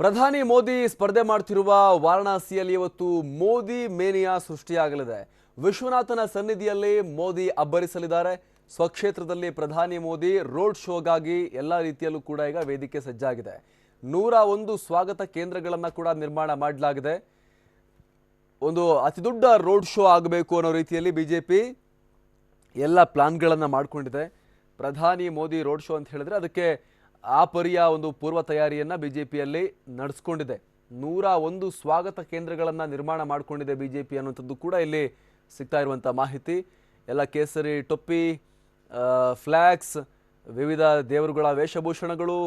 ಪ್ರಧಾನಿ ಮೋದಿ ಸ್ಪರ್ಧೆ ಮಾಡ್ತಿರುವ ವಾರಣಾಸಿಯಲ್ಲಿ ಇವತ್ತು ಮೋದಿ ಮೇನಿಯಾ ಸೃಷ್ಟಿಯಾಗಲಿದೆ. ವಿಶ್ವನಾಥನ ಸನ್ನಿಧಿಯಲ್ಲಿ ಮೋದಿ ಅಬ್ಬರಿಸಲಿದ್ದಾರೆ. ಸ್ವಕ್ಷೇತ್ರದಲ್ಲಿ ಪ್ರಧಾನಿ ಮೋದಿ ರೋಡ್ ಶೋಗಾಗಿ ಎಲ್ಲ ರೀತಿಯಲ್ಲೂ ಕೂಡ ಈಗ ವೇದಿಕೆ ಸಜ್ಜಾಗಿದೆ. ನೂರ ಒಂದು ಸ್ವಾಗತ ಕೇಂದ್ರಗಳನ್ನು ಕೂಡ ನಿರ್ಮಾಣ ಮಾಡಲಾಗಿದೆ. ಒಂದು ಅತಿದೊಡ್ಡ ರೋಡ್ ಶೋ ಆಗಬೇಕು ಅನ್ನೋ ರೀತಿಯಲ್ಲಿ ಬಿಜೆಪಿ ಎಲ್ಲ ಪ್ಲಾನ್ಗಳನ್ನು ಮಾಡಿಕೊಂಡಿದೆ. ಪ್ರಧಾನಿ ಮೋದಿ ರೋಡ್ ಶೋ ಅಂತ ಹೇಳಿದ್ರೆ ಅದಕ್ಕೆ ಆ ಪರಿಯ ಒಂದು ಪೂರ್ವ ತಯಾರಿಯನ್ನು ಬಿಜೆಪಿಯಲ್ಲಿ ನಡೆಸ್ಕೊಂಡಿದೆ. ನೂರ ಒಂದು ಸ್ವಾಗತ ಕೇಂದ್ರಗಳನ್ನು ನಿರ್ಮಾಣ ಮಾಡಿಕೊಂಡಿದೆ ಬಿಜೆಪಿ ಅನ್ನುವಂಥದ್ದು ಕೂಡ ಇಲ್ಲಿ ಸಿಗ್ತಾ ಇರುವಂಥ ಮಾಹಿತಿ. ಎಲ್ಲ ಕೇಸರಿ, ಟೊಪ್ಪಿ ಫ್ಲ್ಯಾಗ್ಸ್ ವಿವಿಧ ದೇವರುಗಳ ವೇಷಭೂಷಣಗಳು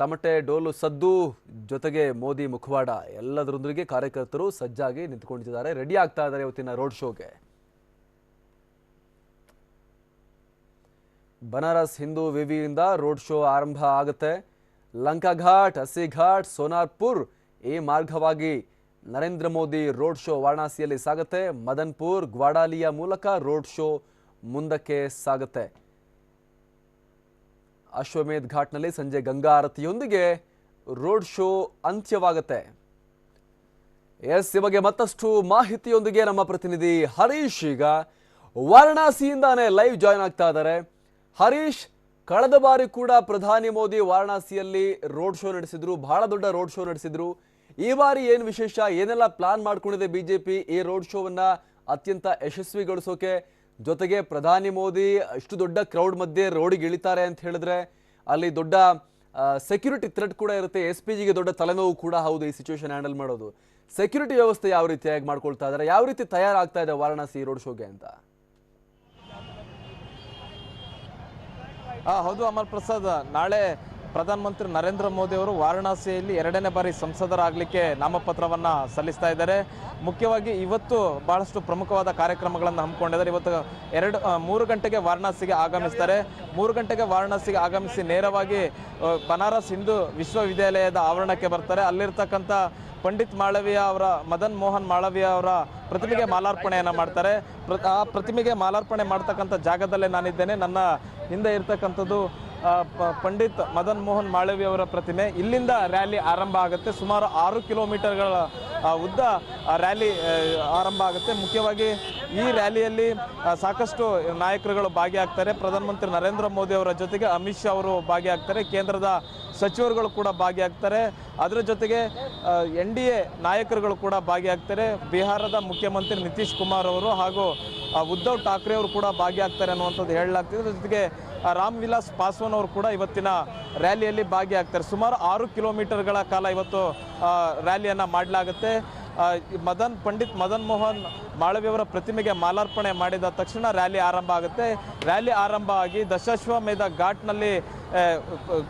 ತಮಟೆ, ಡೋಲು, ಸದ್ದು ಜೊತೆಗೆ ಮೋದಿ, ಮುಖವಾಡ ಎಲ್ಲದರೊಂದಿಗೆ ಕಾರ್ಯಕರ್ತರು ಸಜ್ಜಾಗಿ ನಿಂತ್ಕೊಂಡಿದ್ದಾರೆ. ರೆಡಿ ಆಗ್ತಾ ಇದ್ದಾರೆ ಇವತ್ತಿನ ರೋಡ್ ಶೋಗೆ. ಬನಾರಸ್ ಹಿಂದೂ ವಿವಿಯಿಂದ ರೋಡ್ ಶೋ ಆರಂಭ ಆಗುತ್ತೆ. ಲಂಕಾಘಾಟ್ ಹಸಿಘಾಟ್ ಹಸಿ ಘಾಟ್ ಸೋನಾರ್ಪುರ್ ಈ ಮಾರ್ಗವಾಗಿ ನರೇಂದ್ರ ಮೋದಿ ರೋಡ್ ಶೋ ವಾರಣಾಸಿಯಲ್ಲಿ ಸಾಗುತ್ತೆ. ಮದನ್ಪುರ್, ಗ್ವಾಡಾಲಿಯ ಮೂಲಕ ರೋಡ್ ಶೋ ಮುಂದಕ್ಕೆ ಸಾಗುತ್ತೆ. ಅಶ್ವಮೇಧ್ ಘಾಟ್ನಲ್ಲಿ ಸಂಜೆ ಗಂಗಾ ಆರತಿಯೊಂದಿಗೆ ರೋಡ್ ಶೋ ಅಂತ್ಯವಾಗುತ್ತೆ. ಎಸ್ ಈ ಬಗ್ಗೆ ಮತ್ತಷ್ಟು ಮಾಹಿತಿಯೊಂದಿಗೆ ನಮ್ಮ ಪ್ರತಿನಿಧಿ ಹರೀಶ್ ಈಗ ವಾರಣಾಸಿಯಿಂದಾನೇ ಲೈವ್ ಜಾಯ್ನ್ ಆಗ್ತಾ ಇದ್ದಾರೆ. ಹರೀಶ್, ಕಳೆದ ಬಾರಿ ಕೂಡ ಪ್ರಧಾನಿ ಮೋದಿ ವಾರಣಾಸಿಯಲ್ಲಿ ರೋಡ್ ಶೋ ನಡೆಸಿದ್ರು, ಬಹಳ ದೊಡ್ಡ ರೋಡ್ ಶೋ ನಡೆಸಿದ್ರು. ಈ ಬಾರಿ ಏನ್ ವಿಶೇಷ, ಏನೆಲ್ಲ ಪ್ಲಾನ್ ಮಾಡ್ಕೊಂಡಿದೆ ಬಿಜೆಪಿ ಈ ರೋಡ್ ಶೋವನ್ನ ಅತ್ಯಂತ ಯಶಸ್ವಿಗೊಳಿಸೋಕೆ? ಜೊತೆಗೆ ಪ್ರಧಾನಿ ಮೋದಿ ಇಷ್ಟು ದೊಡ್ಡ ಕ್ರೌಡ್ ಮಧ್ಯೆ ರೋಡಿಗೆ ಇಳಿತಾರೆ ಅಂತ ಹೇಳಿದ್ರೆ, ಅಲ್ಲಿ ದೊಡ್ಡ ಸೆಕ್ಯೂರಿಟಿ ಥ್ರೆಟ್ ಕೂಡ ಇರುತ್ತೆ. ಎಸ್ ಪಿ ಜಿಗೆ ದೊಡ್ಡ ತಲೆನೋವು ಕೂಡ ಹೌದು ಈ ಸಿಚುವೇಶನ್ ಹ್ಯಾಂಡಲ್ ಮಾಡೋದು. ಸೆಕ್ಯೂರಿಟಿ ವ್ಯವಸ್ಥೆ ಯಾವ ರೀತಿಯಾಗಿ ಮಾಡ್ಕೊಳ್ತಾ ಇದ್ದಾರೆ ಯಾವ ರೀತಿ ತಯಾರಾಗ್ತಾ ಇದೆ ವಾರಣಾಸಿ ರೋಡ್ ಶೋಗೆ ಅಂತ? ಹೌದು, ಅಮರ್ ಪ್ರಸಾದ್. ನಾಳೆ ಪ್ರಧಾನಮಂತ್ರಿ ನರೇಂದ್ರ ಮೋದಿ ಅವರು ವಾರಣಾಸಿಯಲ್ಲಿ ಎರಡನೇ ಬಾರಿ ಸಂಸದರಾಗಲಿಕ್ಕೆ ನಾಮಪತ್ರವನ್ನು ಸಲ್ಲಿಸ್ತಾ ಇದ್ದಾರೆ. ಮುಖ್ಯವಾಗಿ ಇವತ್ತು ಬಹಳಷ್ಟು ಪ್ರಮುಖವಾದ ಕಾರ್ಯಕ್ರಮಗಳನ್ನು ಹಮ್ಮಿಕೊಂಡಿದ್ದಾರೆ. ಇವತ್ತು ಎರಡು ಮೂರು ಗಂಟೆಗೆ ವಾರಣಾಸಿಗೆ ಆಗಮಿಸ್ತಾರೆ. ಮೂರು ಗಂಟೆಗೆ ವಾರಣಾಸಿಗೆ ಆಗಮಿಸಿ ನೇರವಾಗಿ ಬನಾರಸ್ ಹಿಂದೂ ವಿಶ್ವವಿದ್ಯಾಲಯದ ಆವರಣಕ್ಕೆ ಬರ್ತಾರೆ. ಅಲ್ಲಿರ್ತಕ್ಕಂಥ ಪಂಡಿತ್ ಮಾಳವೀಯ ಅವರ, ಮದನ್ ಮೋಹನ್ ಮಾಳವೀಯ ಅವರ ಪ್ರತಿಮೆಗೆ ಮಾಲಾರ್ಪಣೆಯನ್ನು ಮಾಡ್ತಾರೆ. ಆ ಪ್ರತಿಮೆಗೆ ಮಾಲಾರ್ಪಣೆ ಮಾಡ್ತಕ್ಕಂಥ ಜಾಗದಲ್ಲೇ ನಾನಿದ್ದೇನೆ. ನನ್ನ ಹಿಂದೆ ಇರ್ತಕ್ಕಂಥದ್ದು ಪಂಡಿತ್ ಮದನ್ ಮೋಹನ್ ಮಾಳವೀಯ ಅವರ ಪ್ರತಿಮೆ. ಇಲ್ಲಿಂದ ರ್ಯಾಲಿ ಆರಂಭ ಆಗುತ್ತೆ. ಸುಮಾರು ಆರು ಕಿಲೋಮೀಟರ್ಗಳ ಉದ್ದ ರ್ಯಾಲಿ ಆರಂಭ ಆಗುತ್ತೆ. ಮುಖ್ಯವಾಗಿ ಈ ರ್ಯಾಲಿಯಲ್ಲಿ ಸಾಕಷ್ಟು ನಾಯಕರುಗಳು ಭಾಗಿಯಾಗ್ತಾರೆ. ಪ್ರಧಾನಮಂತ್ರಿ ನರೇಂದ್ರ ಮೋದಿ ಅವರ ಜೊತೆಗೆ ಅಮಿತ್ ಶಾ ಅವರು ಭಾಗಿಯಾಗ್ತಾರೆ. ಕೇಂದ್ರದ ಸಚಿವರುಗಳು ಕೂಡ ಭಾಗಿಯಾಗ್ತಾರೆ. ಅದರ ಜೊತೆಗೆ ಎನ್ ಡಿ ಎ ನಾಯಕರುಗಳು ಕೂಡ ಭಾಗಿಯಾಗ್ತಾರೆ. ಬಿಹಾರದ ಮುಖ್ಯಮಂತ್ರಿ ನಿತೀಶ್ ಕುಮಾರ್ ಅವರು ಹಾಗೂ ಉದ್ಧವ್ ಠಾಕ್ರೆ ಅವರು ಕೂಡ ಭಾಗಿಯಾಗ್ತಾರೆ ಅನ್ನುವಂಥದ್ದು ಹೇಳಲಾಗ್ತಿದೆ. ಅದರ ಜೊತೆಗೆ ರಾಮ್ ವಿಲಾಸ್ ಪಾಸ್ವಾನ್ ಅವರು ಕೂಡ ಇವತ್ತಿನ ರ್ಯಾಲಿಯಲ್ಲಿ ಭಾಗಿಯಾಗ್ತಾರೆ. ಸುಮಾರು ಆರು ಕಿಲೋಮೀಟರ್ಗಳ ಕಾಲ ಇವತ್ತು ರ್ಯಾಲಿಯನ್ನು ಮಾಡಲಾಗುತ್ತೆ. ಮದನ್, ಪಂಡಿತ್ ಮದನ್ ಮೋಹನ್ ಮಾಳವಿಯವರ ಪ್ರತಿಮೆಗೆ ಮಾಲಾರ್ಪಣೆ ಮಾಡಿದ ತಕ್ಷಣ ರ್ಯಾಲಿ ಆರಂಭ ಆಗುತ್ತೆ. ರ್ಯಾಲಿ ಆರಂಭ ಆಗಿ ದಶಾಶ್ವಮೇಧ ಘಾಟ್ನಲ್ಲಿ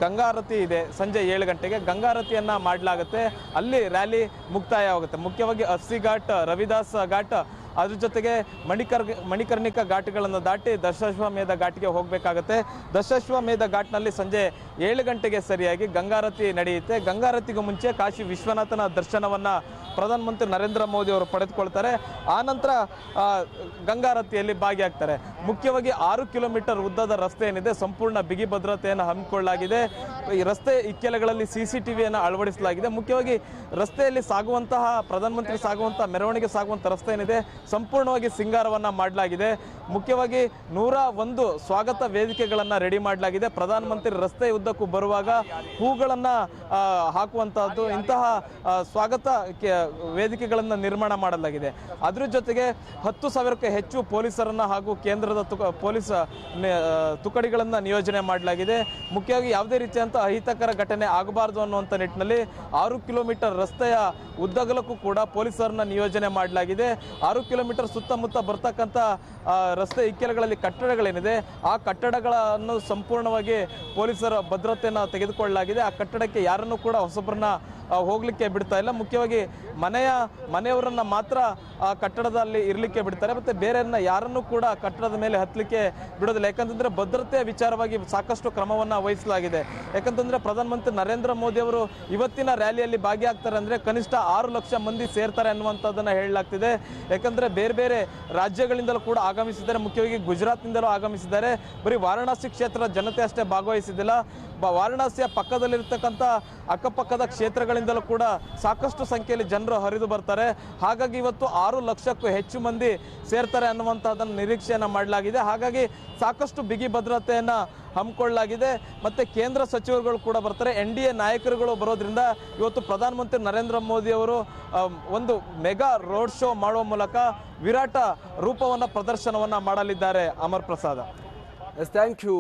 ಗಂಗಾರತಿ ಇದೆ ಸಂಜೆ ಏಳು ಗಂಟೆಗೆ. ಗಂಗಾರತಿಯನ್ನು ಮಾಡಲಾಗುತ್ತೆ. ಅಲ್ಲಿ ರ್ಯಾಲಿ ಮುಕ್ತಾಯವಾಗುತ್ತೆ. ಮುಖ್ಯವಾಗಿ ಅಸ್ಸಿ ಘಾಟ್, ರವಿದಾಸ್ ಘಾಟ್, ಅದ್ರ ಜೊತೆಗೆ ಮಣಿಕರ್ ಮಣಿಕರ್ಣಿಕಾ ಘಾಟ್ಗಳನ್ನು ದಾಟಿ ದಶಾಶ್ವಮೇಧ ಘಾಟ್ಗೆ ಹೋಗಬೇಕಾಗತ್ತೆ. ದಶಾಶ್ವಮೇಧ ಘಾಟ್ನಲ್ಲಿ ಸಂಜೆ ಏಳು ಗಂಟೆಗೆ ಸರಿಯಾಗಿ ಗಂಗಾರತಿ ನಡೆಯುತ್ತೆ. ಗಂಗಾರತಿಗೂ ಮುಂಚೆ ಕಾಶಿ ವಿಶ್ವನಾಥನ ದರ್ಶನವನ್ನ ಪ್ರಧಾನಮಂತ್ರಿ ನರೇಂದ್ರ ಮೋದಿ ಅವರು ಪಡೆದುಕೊಳ್ತಾರೆ. ಆನಂತರ ನಂತರ ಗಂಗಾರತಿಯಲ್ಲಿ ಭಾಗಿಯಾಗ್ತಾರೆ. ಮುಖ್ಯವಾಗಿ ಆರು ಕಿಲೋಮೀಟರ್ ಉದ್ದದ ರಸ್ತೆ ಏನಿದೆ ಸಂಪೂರ್ಣ ಬಿಗಿ ಭದ್ರತೆಯನ್ನು ಹಮ್ಮಿಕೊಳ್ಳಲಾಗಿದೆ. ಈ ರಸ್ತೆ ಇಕ್ಕೆಲೆಗಳಲ್ಲಿ ಸಿ ಸಿ ಟಿವಿಯನ್ನು ಅಳವಡಿಸಲಾಗಿದೆ. ಮುಖ್ಯವಾಗಿ ರಸ್ತೆಯಲ್ಲಿ ಸಾಗುವಂತಹ, ಪ್ರಧಾನಮಂತ್ರಿ ಸಾಗುವಂತಹ, ಮೆರವಣಿಗೆ ಸಾಗುವಂಥ ರಸ್ತೆ ಏನಿದೆ ಸಂಪೂರ್ಣವಾಗಿ ಸಿಂಗಾರವನ್ನು ಮಾಡಲಾಗಿದೆ. ಮುಖ್ಯವಾಗಿ ನೂರ ಒಂದು ಸ್ವಾಗತ ವೇದಿಕೆಗಳನ್ನು ರೆಡಿ ಮಾಡಲಾಗಿದೆ. ಪ್ರಧಾನಮಂತ್ರಿ ರಸ್ತೆ ಉದ್ದಕ್ಕೂ ಬರುವಾಗ ಹೂಗಳನ್ನು ಹಾಕುವಂತಹದ್ದು, ಇಂತಹ ಸ್ವಾಗತ ವೇದಿಕೆಗಳನ್ನ ನಿರ್ಮಾಣ ಮಾಡಲಾಗಿದೆ. ಅದ್ರ ಜೊತೆಗೆ ಹತ್ತು ಸಾವಿರಕ್ಕೆ ಹೆಚ್ಚು ಪೊಲೀಸರನ್ನು ಹಾಗೂ ಕೇಂದ್ರದ ತುಕ, ಪೊಲೀಸ್ ತುಕಡಿಗಳನ್ನು ನಿಯೋಜನೆ ಮಾಡಲಾಗಿದೆ. ಮುಖ್ಯವಾಗಿ ಯಾವುದೇ ರೀತಿಯಂತ ಅಹಿತಕರ ಘಟನೆ ಆಗಬಾರದು ಅನ್ನುವಂಥ ನಿಟ್ಟಿನಲ್ಲಿ ಆರು ಕಿಲೋಮೀಟರ್ ರಸ್ತೆಯ ಉದ್ದಗಲಕ್ಕೂ ಕೂಡ ಪೊಲೀಸರನ್ನ ನಿಯೋಜನೆ ಮಾಡಲಾಗಿದೆ. ಆರು ಕಿಲೋಮೀಟರ್ ಸುತ್ತಮುತ್ತ ಬರ್ತಕ್ಕಂಥ ರಸ್ತೆ ಇಕ್ಕೆಲಗಳಲ್ಲಿ ಕಟ್ಟಡಗಳೇನಿದೆ, ಆ ಕಟ್ಟಡಗಳನ್ನು ಸಂಪೂರ್ಣವಾಗಿ ಪೊಲೀಸರ ಭದ್ರತೆಯನ್ನು ತೆಗೆದುಕೊಳ್ಳಲಾಗಿದೆ. ಆ ಕಟ್ಟಡಕ್ಕೆ ಯಾರನ್ನು ಕೂಡ ಹೊಸಬ್ರನ್ನ ಹೋಗ್ಲಿಕ್ಕೆ ಬಿಡ್ತಾ ಇಲ್ಲ. ಮುಖ್ಯವಾಗಿ ಮನೆಯ ಮನೆಯವರನ್ನ ಮಾತ್ರ ಆ ಕಟ್ಟಡದಲ್ಲಿ ಇರಲಿಕ್ಕೆ ಬಿಡ್ತಾರೆ. ಮತ್ತೆ ಬೇರೆಯನ್ನ ಯಾರನ್ನು ಕೂಡ ಕಟ್ಟಡದ ಮೇಲೆ ಹತ್ತಲಿಕ್ಕೆ ಬಿಡೋದಿಲ್ಲ. ಯಾಕಂತಂದ್ರೆ ಭದ್ರತೆಯ ವಿಚಾರವಾಗಿ ಸಾಕಷ್ಟು ಕ್ರಮವನ್ನ ವಹಿಸಲಾಗಿದೆ. ಯಾಕಂತಂದ್ರೆ ಪ್ರಧಾನಮಂತ್ರಿ ನರೇಂದ್ರ ಮೋದಿ ಅವರು ಇವತ್ತಿನ ರ್ಯಾಲಿಯಲ್ಲಿ ಭಾಗಿಯಾಗ್ತಾರೆ ಅಂದ್ರೆ ಕನಿಷ್ಠ ಆರು ಲಕ್ಷ ಮಂದಿ ಸೇರ್ತಾರೆ ಅನ್ನುವಂಥದ್ದನ್ನ ಹೇಳಲಾಗ್ತಿದೆ. ಯಾಕಂದ್ರೆ ಬೇರೆ ಬೇರೆ ರಾಜ್ಯಗಳಿಂದಲೂ ಕೂಡ ಆಗಮಿಸಿದ್ದಾರೆ. ಮುಖ್ಯವಾಗಿ ಗುಜರಾತ್ನಿಂದಲೂ ಆಗಮಿಸಿದ್ದಾರೆ. ಬರೀ ವಾರಣಾಸಿ ಕ್ಷೇತ್ರದ ಜನತೆ ಅಷ್ಟೇ ಭಾಗವಹಿಸಿದ್ದಿಲ್ಲ. ವಾರಣಾಸಿಯ ಪಕ್ಕದಲ್ಲಿರ್ತಕ್ಕಂಥ ಅಕ್ಕಪಕ್ಕದ ಕ್ಷೇತ್ರಗಳಿಂದಲೂ ಕೂಡ ಸಾಕಷ್ಟು ಸಂಖ್ಯೆಯಲ್ಲಿ ಜನರು ಹರಿದು ಬರ್ತಾರೆ. ಹಾಗಾಗಿ ಇವತ್ತು ಆರು ಲಕ್ಷಕ್ಕೂ ಹೆಚ್ಚು ಮಂದಿ ಸೇರ್ತಾರೆ ಅನ್ನುವಂಥದ್ದನ್ನು ನಿರೀಕ್ಷೆಯನ್ನು ಮಾಡಲಾಗಿದೆ. ಹಾಗಾಗಿ ಸಾಕಷ್ಟು ಬಿಗಿ ಭದ್ರತೆಯನ್ನು ಹಮ್ಮಿಕೊಳ್ಳಲಾಗಿದೆ. ಮತ್ತೆ ಕೇಂದ್ರ ಸಚಿವರುಗಳು ಕೂಡ ಬರ್ತಾರೆ. ಎನ್ ಡಿ ಎ ನಾಯಕರುಗಳು ಬರೋದ್ರಿಂದ ಇವತ್ತು ಪ್ರಧಾನಮಂತ್ರಿ ನರೇಂದ್ರ ಮೋದಿ ಅವರು ಒಂದು ಮೆಗಾ ರೋಡ್ ಶೋ ಮಾಡುವ ಮೂಲಕ ವಿರಾಟ ರೂಪವನ್ನು ಪ್ರದರ್ಶನವನ್ನ ಮಾಡಲಿದ್ದಾರೆ ಅಮರ್ ಪ್ರಸಾದ್. Thank you